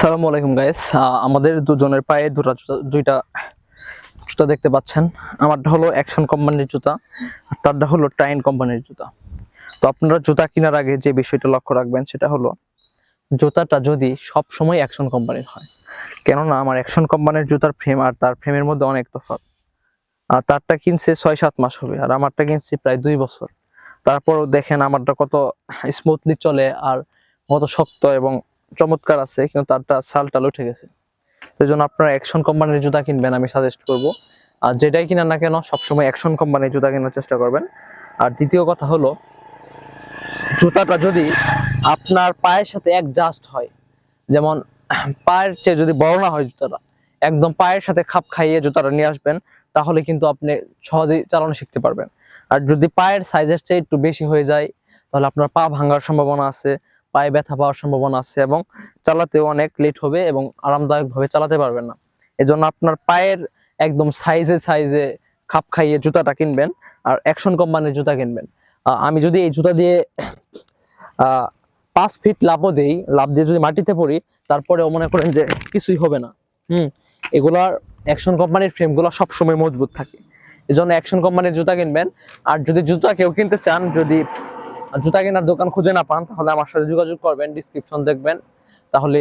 সালামু আলাইকুম গাইস আমাদের দুজনের পায়ে দুটা দুইটা জুতা দেখতে পাচ্ছেন। আমারটা হলো অ্যাকশন কোম্পানির জুতা, আর তারটা হলো টাইন কোম্পানির জুতা। তো আপনারা জুতা কেনার আগে যে বিষয়টা লক্ষ্য রাখবেন, সেটা হলো জুতাটা যদি সব সময় অ্যাকশন কোম্পানির হয়। কেননা আমার অ্যাকশন কোম্পানির জুতার ফ্রেম আর তার ফ্রেমের মধ্যে অনেক তফাৎ। আর তারটা কিনছে ছয় সাত মাস হবে, আর আমারটা কিনছি প্রায় দুই বছর। তারপরও দেখেন আমারটা কত স্মুথলি চলে আর কত শক্ত এবং চমৎকার আছে, কিন্তু তারটা সাল টাল উঠে গেছে। সেই জন্য আপনারা অ্যাকশন কোম্পানির জুতা কিনবেন, আমি সাজেস্ট করব। আর যেটাই কিনেন না কেন, সবসময় অ্যাকশন কোম্পানির জুতা কেনার চেষ্টা করবেন। আর দ্বিতীয় কথা হলো, জুতাটা যদি আপনার পায়ের সাথে অ্যাডজাস্ট হয়, যেমন পায়ের চেয়ে যদি বড় না হয় জুতাটা, একদম পায়ের সাথে খাপ খাইয়ে জুতাটা নিয়ে আসবেন, তাহলে কিন্তু আপনি সহজেই চালানো শিখতে পারবেন। আর যদি পায়ের সাইজের চেয়ে একটু বেশি হয়ে যায়, তাহলে আপনার পা ভাঙার সম্ভাবনা আছে পায়ে ব্যথা পাওয়ার সম্ভাবনা আছে এবং চালাতেও অনেক লেট হবে এবং আরামদায়ক ভাবে চালাতে পারবেন না। এজন্য আপনার পায়ের একদম সাইজে সাইজে খাপ খাইয়ে জুতাটা কিনবেন আর অ্যাকশন কোম্পানির জুতা কিনবেন। আমি যদি এই জুতা দিয়ে পাঁচ ফিট লাভও দেই লাভ দিয়ে যদি মাটিতে পড়ি, তারপরেও মনে করেন যে কিছুই হবে না। হুম, এগুলার অ্যাকশন কোম্পানির ফ্রেমগুলো সবসময় মজবুত থাকে। এজন্য অ্যাকশন কোম্পানির জুতা কিনবেন। আর যদি জুতা কেউ কিনতে চান, যদি জুতা কেনার দোকান খুঁজে না পান, তাহলে আমার সাথে যোগাযোগ করবেন ডিসক্রিপশন দেখবেন। তাহলে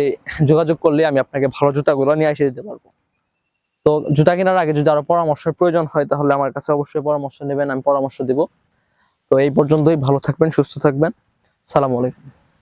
যোগাযোগ করলে আমি আপনাকে ভালো জুতাগুলো নিয়ে এসে দিতে পারব। তো জুতা কেনার আগে যদি আরও পরামর্শের প্রয়োজন হয়, তাহলে আমার কাছে অবশ্যই পরামর্শ নেবেন, আমি পরামর্শ দিব। তো এই পর্যন্তই, ভালো থাকবেন, সুস্থ থাকবেন। সালাম আলাইকুম।